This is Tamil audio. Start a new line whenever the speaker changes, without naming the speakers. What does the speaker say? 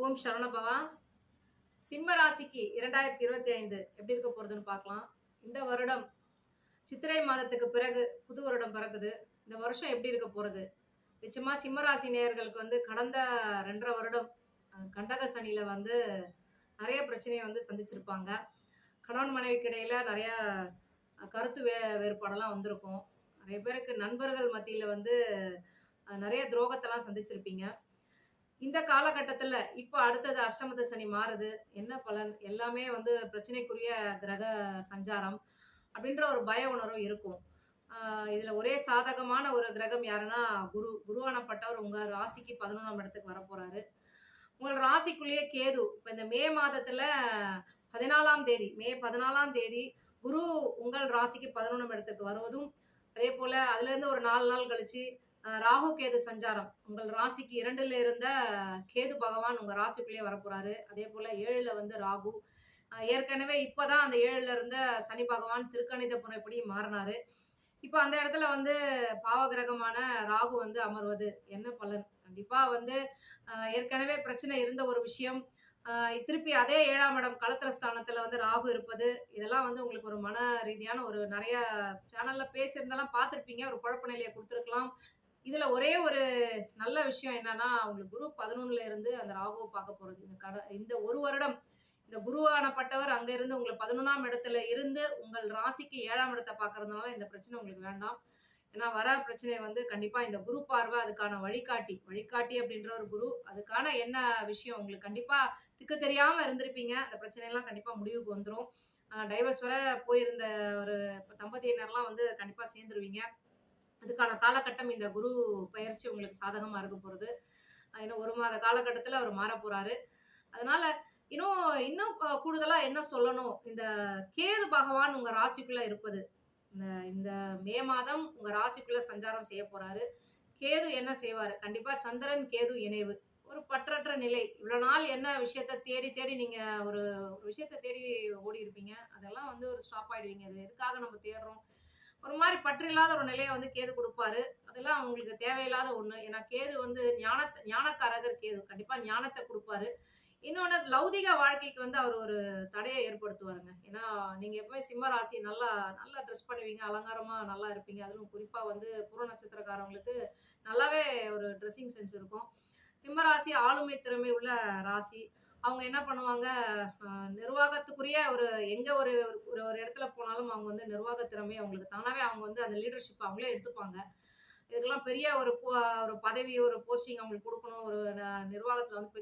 ஓம் சரணபவா சிம்ம ராசிக்கு இரண்டாயிரத்தி இருபத்தி ஐந்து எப்படி இருக்க போகிறதுன்னு பார்க்கலாம். இந்த வருடம் சித்திரை மாதத்துக்கு பிறகு புது வருடம் பிறகுது இந்த வருஷம் எப்படி இருக்க போகிறது நிச்சயமாக சிம்ம ராசி நேயர்களுக்கு வந்து கடந்த ரெண்டரை வருடம் கண்டக சனியில் வந்து நிறைய பிரச்சனையை வந்து சந்திச்சிருப்பாங்க. கணவன் மனைவிக்கு இடையில் நிறையா கருத்து வே வேறுபாடெல்லாம் வந்திருக்கும். நிறைய பேருக்கு நண்பர்கள் மத்தியில் வந்து நிறைய துரோகத்தெல்லாம் சந்திச்சிருப்பீங்க. இந்த காலகட்டத்தில் இப்போ அடுத்தது அஷ்டமத சனி மாறுது. என்ன பலன்? எல்லாமே வந்து பிரச்சனைக்குரிய கிரக சஞ்சாரம் அப்படின்ற ஒரு பய உணர்வு இருக்கும். இதில் ஒரே சாதகமான ஒரு கிரகம் யாருன்னா குரு. குருவானப்பட்டவர் உங்கள் ராசிக்கு பதினொன்றாம் இடத்துக்கு வரப்போகிறாரு உங்கள் ராசிக்குள்ளேயே கேது. இப்போ இந்த மே மாதத்தில் பதினாலாம் தேதி மே பதினாலாம் தேதி குரு உங்கள் ராசிக்கு பதினொன்றாம் இடத்துக்கு வருவதும் அதே போல் அதுலேருந்து ஒரு நாலு நாள் கழிச்சு ராகு கேது சஞ்சாரம். உங்கள் ராசிக்கு இரண்டுல இருந்த கேது பகவான் உங்க ராசிக்குள்ளேயே வரப்போறாரு. அதே போல ஏழுல வந்து ராகு. ஏற்கனவே இப்பதான் அந்த ஏழுல இருந்த சனி பகவான் திருக்கணித புனைப்படி மாறினாரு. இப்போ அந்த இடத்துல வந்து பாவகிரகமான ராகு வந்து அமர்வது. என்ன பலன்? கண்டிப்பா வந்து ஏற்கனவே பிரச்சனை இருந்த ஒரு விஷயம். திருப்பி அதே ஏழாம் இடம் களத்திர ஸ்தானத்துல வந்து ராகு இருப்பது. இதெல்லாம் வந்து உங்களுக்கு ஒரு மன ரீதியான ஒரு நிறைய சேனல்ல பேசியிருந்தாலும் பார்த்துருப்பீங்க. ஒரு குழப்ப நிலையை கொடுத்துருக்கலாம். இதுல ஒரே ஒரு நல்ல விஷயம் என்னன்னா அவங்களுக்கு குரு பதினொன்னுல இருந்து அந்த ராகுவை பார்க்க போறது. இந்த கட இந்த ஒரு வருடம் இந்த குருவானப்பட்டவர் அங்க இருந்து உங்களை பதினொன்றாம் இடத்துல இருந்து உங்கள் ராசிக்கு ஏழாம் இடத்தை பாக்குறதுனால இந்த பிரச்சனை உங்களுக்கு வேண்டாம். ஏன்னா வர பிரச்சனை வந்து கண்டிப்பா இந்த குரு பார்வை அதுக்கான வழிகாட்டி. வழிகாட்டி அப்படின்ற ஒரு குரு அதுக்கான என்ன விஷயம் உங்களுக்கு கண்டிப்பா திக்கு தெரியாம இருந்திருப்பீங்க. அந்த பிரச்சனையெல்லாம் கண்டிப்பா முடிவுக்கு வந்துடும் டைவர்ஸ் வர போயிருந்த ஒரு தம்பதியினர்லாம் வந்து கண்டிப்பா சேர்ந்துருவீங்க. அதுக்கான காலகட்டம் இந்த குரு பயிற்சி உங்களுக்கு சாதகமாக இருக்க போகிறது இன்னும் ஒரு மாத காலகட்டத்தில் அவர் மாற போகிறாரு அதனால இன்னும் இன்னும் கூடுதலாக என்ன சொல்லணும்? இந்த கேது பகவான் உங்கள் ராசிக்குள்ளே இருப்பது. இந்த இந்த மே மாதம் உங்கள் ராசிக்குள்ளே சஞ்சாரம் செய்ய போகிறாரு கேது என்ன செய்வார்? கண்டிப்பாக சந்திரன் கேது இணைவு. ஒரு பற்றற்ற நிலை. இவ்வளோ நாள் என்ன விஷயத்த தேடி தேடி நீங்கள் ஒரு ஒரு விஷயத்த தேடி ஓடி இருப்பீங்க அதெல்லாம் வந்து ஒரு ஸ்டாப் ஆகிடுவீங்க அது எதுக்காக நம்ம தேடுறோம்? ஒரு மாதிரி பற்று இல்லாத ஒரு நிலையை வந்து கேது கொடுப்பாரு. அதெல்லாம் அவங்களுக்கு தேவையில்லாத ஒண்ணு. ஏன்னா கேது வந்து ஞானத்தை ஞானக்காரகர் கேது. கண்டிப்பா ஞானத்தை கொடுப்பாரு. இன்னொன்று லௌதிக வாழ்க்கைக்கு வந்து அவர் ஒரு தடையை ஏற்படுத்துவாருங்க. ஏன்னா நீங்கள் எப்பவுமே சிம்ம ராசி நல்லா நல்லா ட்ரெஸ் பண்ணுவீங்க அலங்காரமாக நல்லா இருப்பீங்க. அதுவும் குறிப்பாக வந்து புற நட்சத்திரக்காரங்களுக்கு நல்லாவே ஒரு ட்ரெஸ்ஸிங் சென்ஸ் இருக்கும். சிம்ம ராசி ஆளுமை திறமை உள்ள ராசி. அவங்க என்ன பண்ணுவாங்க நிர்வாகத்துக்குரிய ஒரு எங்க ஒரு ஒரு ஒரு இடத்துல போனாலும் அவங்க வந்து நிர்வாக திறமை அவங்களுக்கு தானாவே அவங்க வந்து அந்த லீடர்ஷிப் அவங்களே எடுத்துப்பாங்க. இதுக்கெல்லாம் பெரிய ஒரு ஒரு பதவி ஒரு போஸ்டிங் அவங்களுக்கு கொடுக்கணும் ஒரு நிர்வாகத்துல வந்து